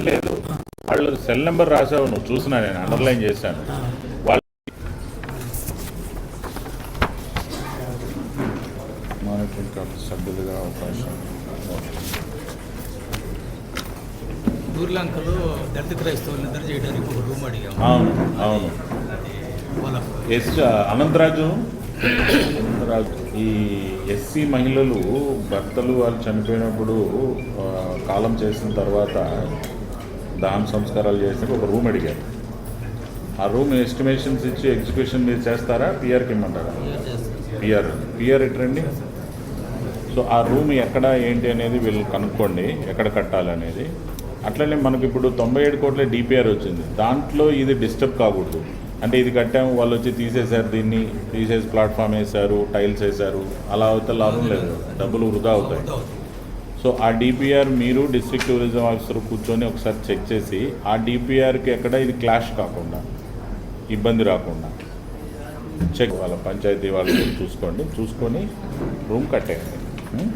లేదు లేదు. వాళ్ళు సెల్ నెంబర్ రాసావు నువ్వు చూసినా నేను అండర్లైన్ చేశాను. వాళ్ళు మానిటరింగ్ కమిటీ సభ్యులుగా అవకాశం ఊర్లంకలో దళిత క్రైస్తవులు నిద్ర చేయడానికి ఒక రూమ్ అడిగాము అవును అవును. ఎస్ అనంతరాజు. అనంతరాజు. ఈ ఎస్సీ మహిళలు భర్తలు వాళ్ళు చనిపోయినప్పుడు కాలం చేసిన తర్వాత దాన సంస్కారాలు చేసిన ఒక రూమ్ అడిగారు. ఆ రూమ్ ఎస్టిమేషన్స్ ఇచ్చి ఎగ్జిక్యూషన్ మీరు చేస్తారా? పిఆర్కి ఇమ్మంటారా? పిఆర్ పిఆర్ ఎట్రండి సో ఆ రూమ్ ఎక్కడ ఏంటి అనేది వీళ్ళు కనుక్కోండి ఎక్కడ కట్టాలనేది అట్లనే మనకి ఇప్పుడు తొంభై ఏడు కోట్ల డిపిఆర్ వచ్చింది. దాంట్లో ఇది డిస్టర్బ్ కాకూడదు. అంటే ఇది కట్టాము వాళ్ళు వచ్చి తీసేశారు దీన్ని తీసేసి ప్లాట్ఫామ్ వేశారు టైల్స్ వేశారు అలా అయితే లాభం లేదు. డబ్బులు వృధా అవుతాయి. సో ఆ డిపిఆర్ మీరు డిస్ట్రిక్ట్ టూరిజం ఆఫీసర్ కూర్చొని ఒకసారి చెక్ చేసి ఆ డిపిఆర్కి ఎక్కడ ఇది క్లాష్ కాకుండా ఇబ్బంది రాకుండా చెక్ వాళ్ళ పంచాయతీ వాళ్ళు కూడా చూసుకోండి. చూసుకొని రూమ్ కట్టేయండి. ఉం?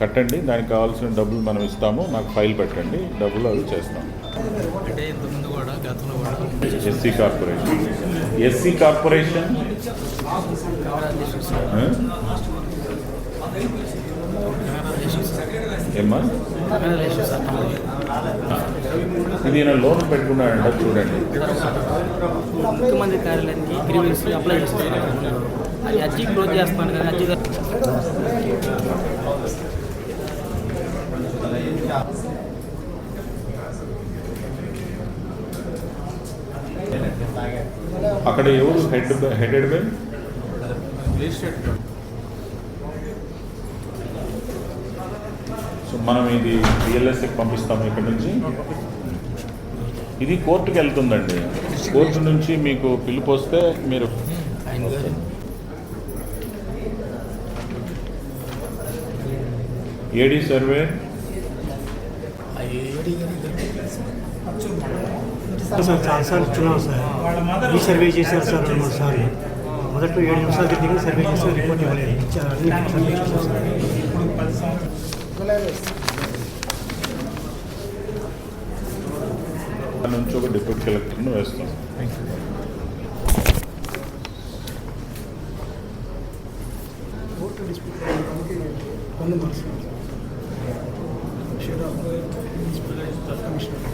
కట్టండి. దానికి కావాల్సిన డబ్బులు మనం ఇస్తాము. నాకు ఫైల్ పెట్టండి. డబ్బులు అవి చేస్తాం. అంటే ఇంతకుముందు కూడా గతంలో కూడా ఎస్సీ కార్పొరేషన్ ఎస్సీ కార్పొరేషన్? ఏమ్మా? ఇది ఈయన లోన్ పెట్టుకున్నాడంట చూడండి. ముఖ్యమంత్రి కార్యాలయానికి గ్రీవెన్స్ అప్లై చేస్తున్నాను అది అర్జీ క్లోజ్ చేస్తాను కానీ అర్జీ అక్కడ ఎవరు? Head headed by? మనం ఇది బిఎల్ఎస్కి పంపిస్తాము ఇక్కడ నుంచి. ఇది కోర్టుకి వెళ్తుందండి. కోర్టు నుంచి మీకు పిలుపు వస్తే మీరు ఏడీ సర్వే ఆ ఏడి గారి సార్ చాలాసార్లు ఇచ్చున్నాం సార్. ఈ సర్వే చేశారు సార్ రెండు సార్లు మొదట్లో ఏడు నిమిషాలు దిగి సర్వే చేసి రిపోర్ట్ ఇవ్వలేదు. ఇచ్చారు అన్ని సర్వే చేశారు సార్ దాని నుంచి ఒక డిప్యూటీ కలెక్టర్ను వేస్తాం. కమిషనర్